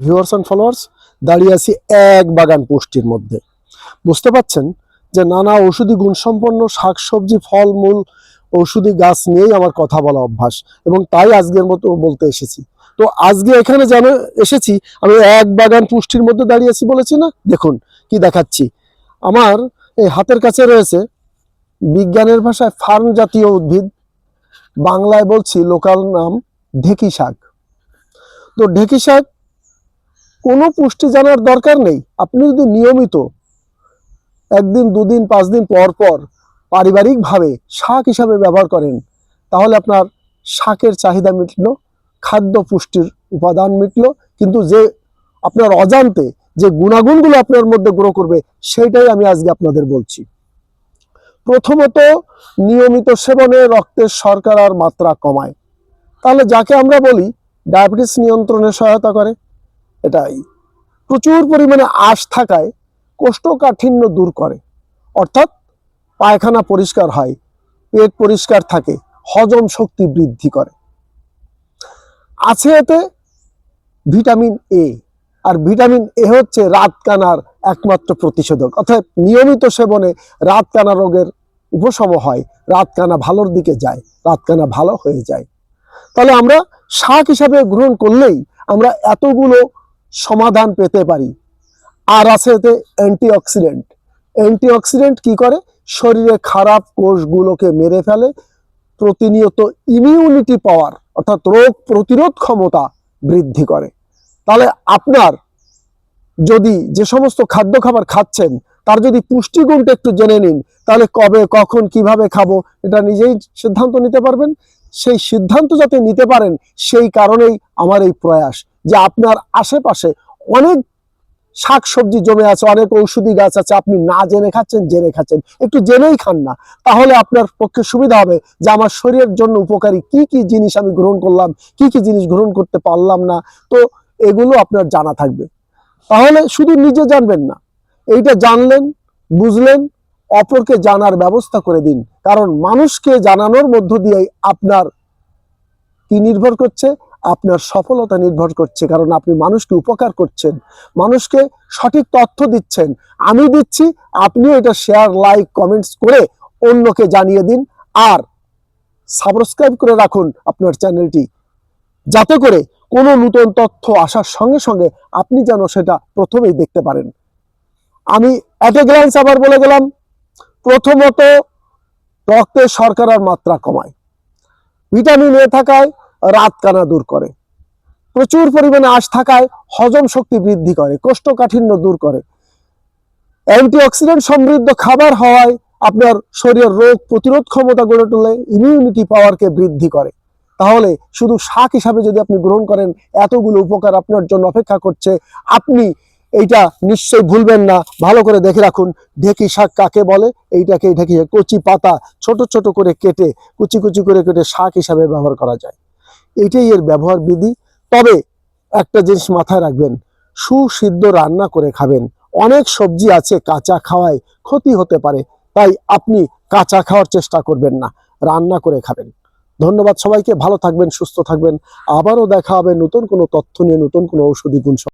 Viewers and followers দাঁড়িয়ে আছি এক বাগান পুষ্টির মধ্যে। বুঝতে পাচ্ছেন যে নানা ওষুধি গুণসম্পন্ন শাকসবজি, ফলমূল, ঔষধি গাছ নিয়েই আমার কথা বলা অভ্যাস এবং তাই আজকের মতো বলতে এসেছি। তো আজকে এখানে যেন এসেছি, আমি এক বাগান পুষ্টির মধ্যে দাঁড়িয়ে আছি বলেছি না? দেখুন কি দেখাচ্ছি। আমার এই হাতের কাছে রয়েছে বিজ্ঞানের ভাষায় ফার্ন জাতীয় উদ্ভিদ, বাংলায় বলছি লোকাল নাম ঢেকি শাক। তো ঢেকি শাক কোনো পুষ্টি জানার দরকার নেই। আপনি যদি নিয়মিত একদিন, দুদিন, পাঁচ দিন পর পর পারিবারিকভাবে শাক হিসাবে ব্যবহার করেন, তাহলে আপনার শাকের চাহিদা মিটলো, খাদ্য পুষ্টির উপাদান মিটলো, কিন্তু যে আপনার অজান্তে যে গুণাগুণগুলো আপনার মধ্যে গ্রো করবে, সেইটাই আমি আজকে আপনাদের বলছি। প্রথমত, নিয়মিত সেবনে রক্তের শর্করার মাত্রা কমায়। তাহলে যাকে আমরা বলি, ডায়াবেটিস নিয়ন্ত্রণে সহায়তা করে। এটাই। প্রচুর পরিমাণে আশ থাকায় কোষ্ঠকাঠিন্য দূর করে। অর্থাৎ পায়খানা পরিষ্কার হয়, পেট পরিষ্কার থাকে, হজম শক্তি বৃদ্ধি করে। আছে এতে vitamin A R vitamin A হচ্ছে রাতকানার একমাত্র প্রতিষেধক। অর্থাৎ নিয়মিত সেবনে রাতকানা রোগের উপশম হয়, রাতকানা ভালোর দিকে যায়, রাতকানা ভালো হয়ে যায়। তাহলে আমরা শাক হিসাবে গ্রহণ করলেই আমরা এতগুলো সমাধান পেতে পারি। আর আছে এতে অ্যান্টিঅক্সিডেন্ট অ্যান্টিঅক্সিডেন্ট কি করে? শরীরে খারাপ কোষগুলোকে মেরে ফেলে। প্রতিনিয়ত ইমিউনিটি পাওয়ার অর্থাৎ রোগ প্রতিরোধ ক্ষমতা বৃদ্ধি করে। তাহলে আপনার যদি যে সমস্ত খাদ্য খাবার খাচ্ছেন, তার যদি পুষ্টিগুণটা একটু জেনে নিন, তাহলে কবে, কখন, কীভাবে খাব, এটা নিজেই সিদ্ধান্ত নিতে পারবেন। সেই সিদ্ধান্ত যাতে নিতে পারেন, সেই কারণেই আমার এই প্রয়াস। যে আপনার আশেপাশে অনেক শাক সবজি জমে আছে, অনেক ঔষধি গাছ আছে, আপনি না জেনে খাচ্ছেন জেনে খাচ্ছেন। একটু জেনেই খান না। তাহলে আপনার পক্ষে সুবিধা হবে যে আমার শরীরের জন্য উপকারী কি কি জিনিস আমি গ্রহণ করলাম, কি কি জিনিস গ্রহণ করতে পারলাম না, তো এগুলো আপনার জানা থাকবে। তাহলে শুধু নিজে জানবেন না, এইটা জানলেন, বুঝলেন, অপরকে জানার ব্যবস্থা করে দিন। কারণ মানুষকে জানানোর মধ্য দিয়েই আপনার কি নির্ভর করছে? আপনার সফলতা নির্ভর করছে, কারণ আপনি মানুষকে উপকার করছেন, মানুষকে সঠিক তথ্য দিচ্ছেন। আমি দিচ্ছি, আপনিও এটা শেয়ার লাইক কমেন্টস করে অন্যকে জানিয়ে দিন আর সাবস্ক্রাইব করে রাখুন আপনার চ্যানেলটি যাতে করে কোনো নতুন তথ্য আসার সঙ্গে সঙ্গে আপনি যেন সেটা প্রথমেই দেখতে পারেন। আমি এত গ্ল্যান্স আবার বলে গেলাম, প্রথমত রক্তের শর্করার মাত্রা কমায় ভিটামিন এ থাকায় রাত কানা দূর করে। প্রচুর পরিমাণে আঁশ থাকায় হজম শক্তি বৃদ্ধি করে, কোষ্ঠকাঠিন্য দূর করে। অ্যান্টিঅক্সিডেন্ট সমৃদ্ধ খাবার হওয়ায় আপনার শরীরের রোগ প্রতিরোধ ক্ষমতা গড়ে তোলে ইমিউনিটি পাওয়ারকে বৃদ্ধি করে। তাহলে শুধু শাক হিসাবে যদি আপনি গ্রহণ করেন, এতগুলো উপকার আপনার জন্য অপেক্ষা করছে। আপনি এইটা নিশ্চয়ই ভুলবেন না। ভালো করে দেখে রাখুন, ঢেকি শাক কাকে বলে? এইটাকে ঢেকি। কচি পাতা ছোট ছোট করে কেটে, কুচি কুচি করে কেটে শাক হিসাবে ব্যবহার করা যায়। এইটাই এর ব্যবহার বিধি। তবে একটা জিনিস মাথায় রাখবেন, সুসিদ্ধ রান্না করে খাবেন। অনেক সবজি আছে কাঁচা খাওয়ায় ক্ষতি হতে পারে, তাই আপনি কাঁচা খাওয়ার চেষ্টা করবেন না, রান্না করে খাবেন। ধন্যবাদ সবাইকে, ভালো থাকবেন, সুস্থ থাকবেন। আবারও দেখা হবে নতুন কোনো তথ্য নিয়ে, নতুন কোনো ঔষধি গুণ।